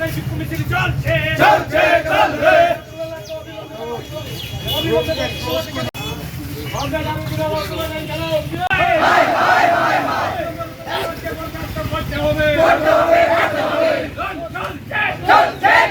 এই বিক্ষোভ মিছিল চলছে চলছে। চলবে আমরা গান করে বর্তমানে কেন করতে হবে চলছে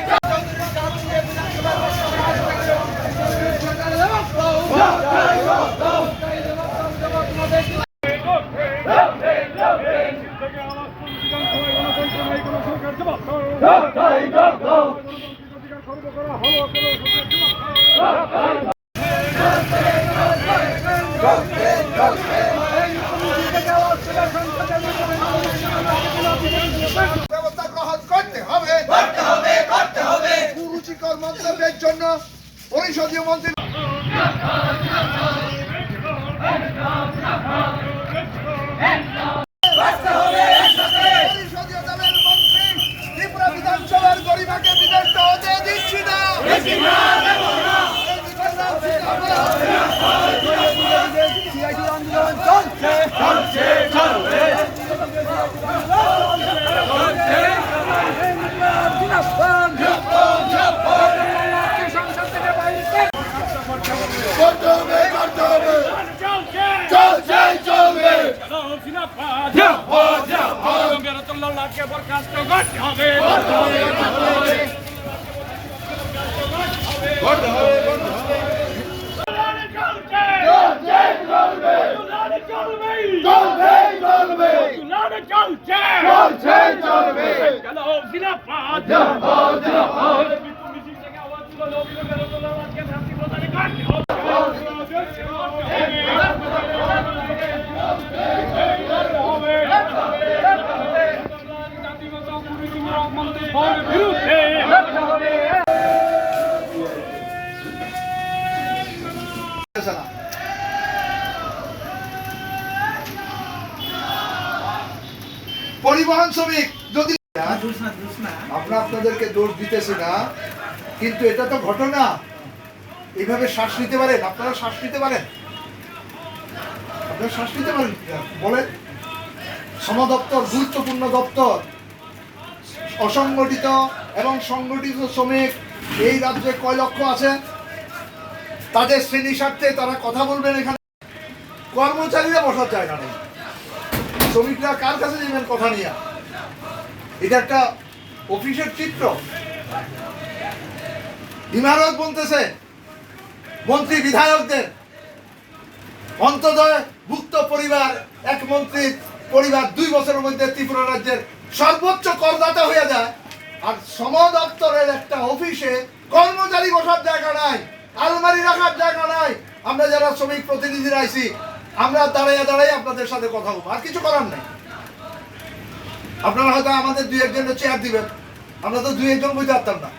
ব্যবস্থা গ্রহণ করতে হবে করতে হবে করতে হবে কুরুচিকর মন্তব্যের জন্য পরিষদীয় মন্ত্রী বাঁচতে হবে একসাথে পরিষদীয় দলের মন্ত্রী ত্রিপুরা বিধানসভার গরিমাকে বিদেশ হতে দিচ্ছি না বেশি না দেব না সিআইটি আন্দোলন চলছে চলছে চলবে করতে হবে করতে হবে চলছে চলছে চলবে জিনাফাদ জিনাফাদ, জিনাফাদ। বেরোতুল্লাহকে বরখাস্ত করতে হবে করতে হবে করতে হবে করতে হবে করতে হবে চলছে চলছে চলবে চলবে চলবে চলবে চলছে চলছে চলবে চলো জিনাফাদ জিনাফাদ, জিনাফাদ। মিছিল থেকে আওয়াজ তুলো বেরোতুল্লাহকে শান্তি প্রদান করতে হবে বিরুদ্ধে পরিবহন শ্রমিক যদি আমরা আপনাদেরকে দোষ দিতেছি না কিন্তু এটা তো ঘটনা। এইভাবে শ্বাস নিতে পারেন? আপনারা শ্বাস নিতে পারেন? আপনারা শ্বাস নিতে পারেন? বলেন। শ্রম দপ্তর গুরুত্বপূর্ণ দপ্তর, অসংগঠিত এবং সংগঠিত শ্রমিক এই রাজ্যে কয় লক্ষ আছে? তাদের শ্রেণি স্বার্থে তারা কথা বলবেন এখানে। কর্মচারীরা বসার জায়গা নেই। শ্রমিকরা কার কাছে যাবেন কথা নিয়ে? এটা একটা অফিসের চিত্র। ইমারত বলতেছে মন্ত্রী বিধায়কদের অন্তদয় ভুক্ত পরিবার, এক মন্ত্রী পরিবার দুই বছরের মধ্যে ত্রিপুরা রাজ্যের সর্বোচ্চ করদাতা হয়ে যায়। আর শ্রম দপ্তরের একটা অফিসে কর্মচারী বসার জায়গা নাই, আলমারি রাখার জায়গা নাই। আমরা যারা শ্রমিক প্রতিনিধিরা আইছি, আমরা দাঁড়াইয়া দাঁড়াই আপনাদের সাথে কথা বলব। আর কিছু করার নেই। আপনারা হয়তো আমাদের দুই একজনের চেয়ার দিবেন। আমরা তো দুই একজন বইতে পারতাম না।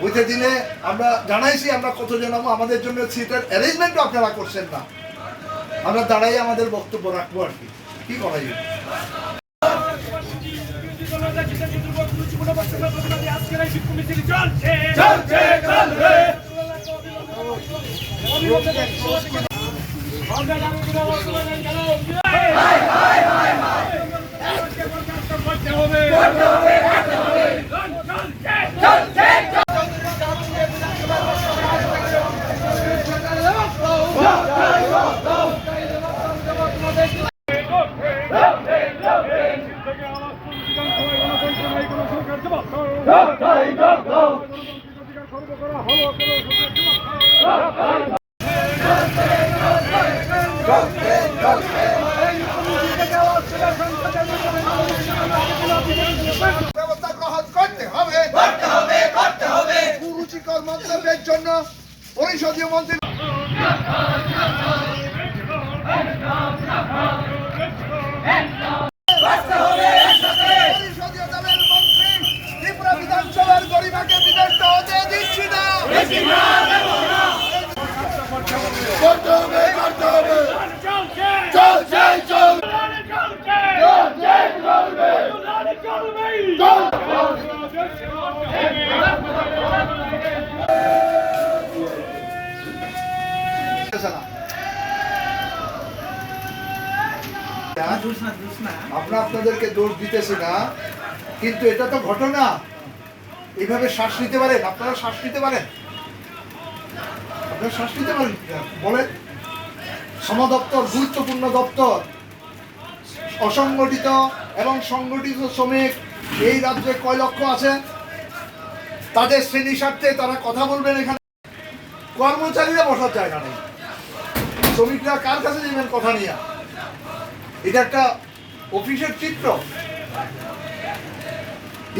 বইতে দিলে আমরা জানাইছি, আমরা কতজন হব, আমাদের জন্য সিটের অ্যারেঞ্জমেন্টও আপনারা করছেন না। আমরা দাঁড়াই আমাদের বক্তব্য রাখব আর কি। কি করা যায় চলছে চলবে করতে হবে করতে হবে করতে হবে চলছে চলছে চলছে চলছে ব্যবস্থা গ্রহণ করতে হবে। করতে হবে করতে হবে। কুরুচিকর মন্তব্যের জন্য পরিষদীয় মন্ত্রী বাঁচতে হবে একসাথে পরিষদীয় দলের মন্ত্রী ত্রিপুরা বিধানসভার গরিমাকে বিদেশ হতে দিচ্ছি না বেশি না দেব না করতে হবে করতে হবে চলছে চলছে চলবে চলছে চলছে চলবে চলবে আমরা আপনাদেরকে দোষ দিতেছি না কিন্তু এটা তো ঘটনা। এইভাবে শ্বাস নিতে পারেন? আপনারা শ্বাস নিতে পারেন? আপনারা শ্বাস নিতে পারেন? বলেন। শ্রম দপ্তর গুরুত্বপূর্ণ দপ্তর অসংগঠিত এবং সংগঠিত শ্রমিক এই রাজ্যে কয় লক্ষ আছে? তাদের শ্রেণি স্বার্থে তারা কথা বলবেন এখানে। কর্মচারীরা বসার জায়গা নেই। শ্রমিকরা কার কাছে যাবেন কথা নিয়ে? এটা একটা অফিসের চিত্র।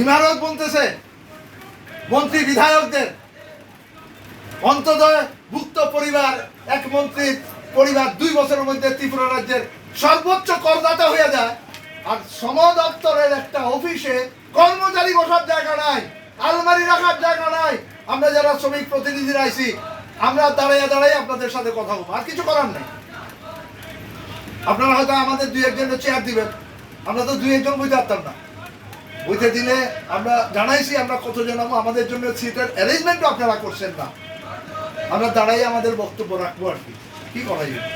ইমারত বলতেছে, মন্ত্রী বিধায়কদের। অন্তদয় ভুক্ত পরিবার, এক মন্ত্রীর পরিবার দুই বছরের মধ্যে ত্রিপুরা রাজ্যের সর্বোচ্চ করদাতা হয়ে যায়। আর শ্রম দপ্তরের একটা অফিসে কর্মচারী বসার জায়গা নাই, আলমারি রাখার জায়গা নাই। আমরা যারা শ্রমিক প্রতিনিধিরা আইছি, আমরা দাঁড়াইয়া দাঁড়াই আপনাদের সাথে কথা বলব। আর কিছু করার নেই। আপনারা হয়তো আমাদের দুই একজনের চেয়ার দিবেন। আমরা তো দুই একজন বইতে পারতাম না। বইতে দিলে আমরা জানাইছি, আমরা কত জানাব আমাদের জন্য সিটের অ্যারেঞ্জমেন্টও আপনারা করছেন না। আমরা দাঁড়াই আমাদের বক্তব্য রাখব আর কি। কি করা চলছে।